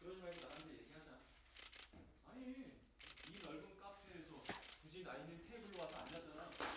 그러지 말고 나한테 얘기하자. 아니, 이 넓은 카페에서 굳이 나 있는 테이블로 와서 앉았잖아.